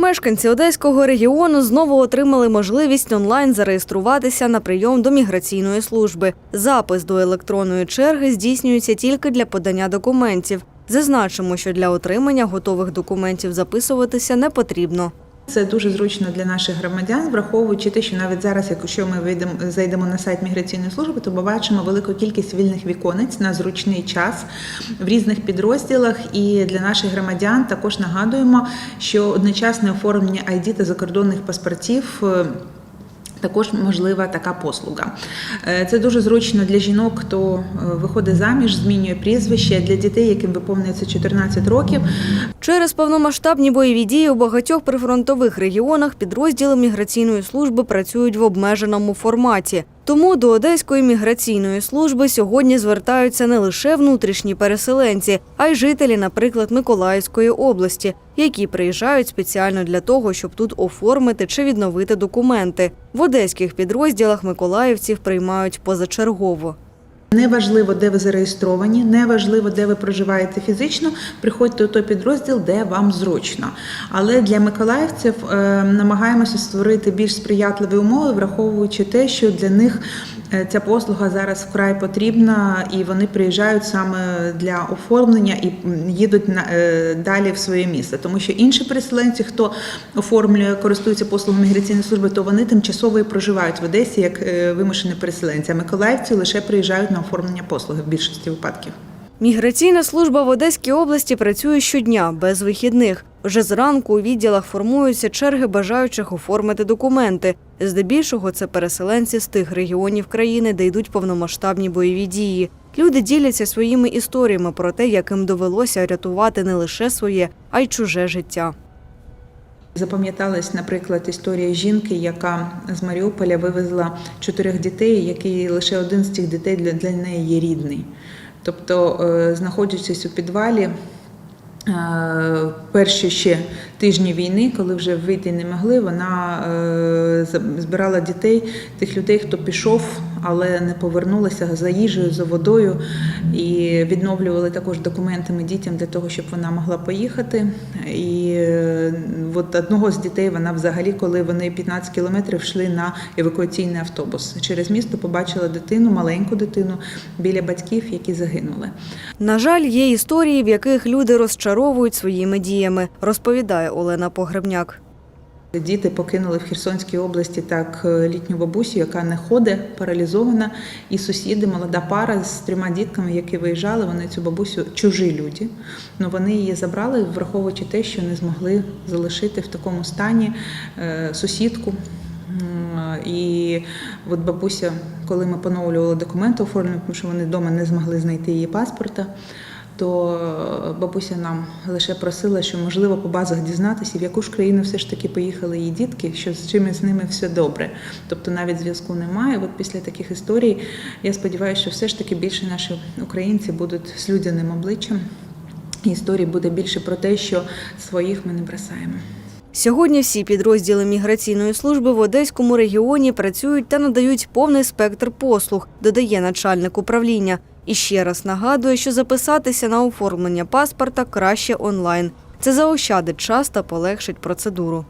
Мешканці одеського регіону знову отримали можливість онлайн зареєструватися на прийом до міграційної служби. Запис до електронної черги здійснюється тільки для подання документів. Зазначимо, що для отримання готових документів записуватися не потрібно. Це дуже зручно для наших громадян, враховуючи те, що навіть зараз, якщо ми вийдемо, зайдемо на сайт міграційної служби, то побачимо велику кількість вільних віконець на зручний час в різних підрозділах. І для наших громадян також нагадуємо, що одночасне оформлення ID та закордонних паспортів. Також можлива така послуга. Е, Це дуже зручно для жінок, хто е, виходить заміж, змінює прізвище для дітей, яким виповнюється 14 років. Через повномасштабні бойові дії у багатьох прифронтових регіонах підрозділи міграційної служби працюють в обмеженому форматі. Тому до Одеської міграційної служби сьогодні звертаються не лише внутрішні переселенці, а й жителі, наприклад, Миколаївської області, які приїжджають спеціально для того, щоб тут оформити чи відновити документи. В одеських підрозділах миколаївців приймають позачергово. Неважливо, де ви зареєстровані, неважливо, де ви проживаєте фізично. Приходьте у той підрозділ, де вам зручно. Але для миколаївців е, намагаємося створити більш сприятливі умови, враховуючи те, що для них ця послуга зараз вкрай потрібна, і вони приїжджають саме для оформлення і їдуть на, е, далі в своє місце. Тому що інші переселенці, хто оформлює, користується послугами міграційної служби, то вони тимчасово і проживають в Одесі як е, вимушені переселенці. А миколаївці лише приїжджають на оформлення послуги в більшості випадків. Міграційна служба в Одеській області працює щодня без вихідних. Вже зранку у відділах формуються черги бажаючих оформити документи. Здебільшого це переселенці з тих регіонів країни, де йдуть повномасштабні бойові дії. Люди діляться своїми історіями про те, як їм довелося рятувати не лише своє, а й чуже життя. Запам'яталась, наприклад, історія жінки, яка з Маріуполя вивезла чотирьох дітей, який лише один з цих дітей для, неї є рідний. Тобто, е, знаходячись у підвалі, перші ще тижні війни, коли вже вийти не могли, вона е, збирала дітей, тих людей, хто пішов, але не повернулися за їжею, за водою, і відновлювали також документами дітям для того, щоб вона могла поїхати. І е, от одного з дітей вона взагалі, коли вони 15 кілометрів йшли на евакуаційний автобус через місто, побачила дитину, маленьку дитину біля батьків, які загинули. На жаль, є історії, в яких люди розчаровують своїми діями, розповідає Олена Погребняк. Діти покинули в Херсонській області так е, літню бабусю, яка не ходить, паралізована, і сусіди, молода пара з трьома дітками, які виїжджали, вони цю бабусю чужі люди. Ну вони її забрали, враховуючи те, що не змогли залишити в такому стані е, сусідку. І от бабуся, коли ми поновлювали документи оформлення, тому що вони вдома не змогли знайти її паспорта, то е, бабуся нам лише просила, що можливо по базах дізнатися, в яку ж країну все ж таки поїхали її дітки, що з чимось з ними все добре. Тобто навіть зв'язку немає. От після таких історій я сподіваюся, що все ж таки більше наші українці будуть з людяним обличчям. І історій буде більше про те, що своїх ми не бросаємо. Сьогодні всі підрозділи міграційної служби в Одеському регіоні працюють та надають повний спектр послуг, додає начальник управління. І ще раз нагадує, що записатися на оформлення паспорта краще онлайн. Це заощадить час та полегшить процедуру.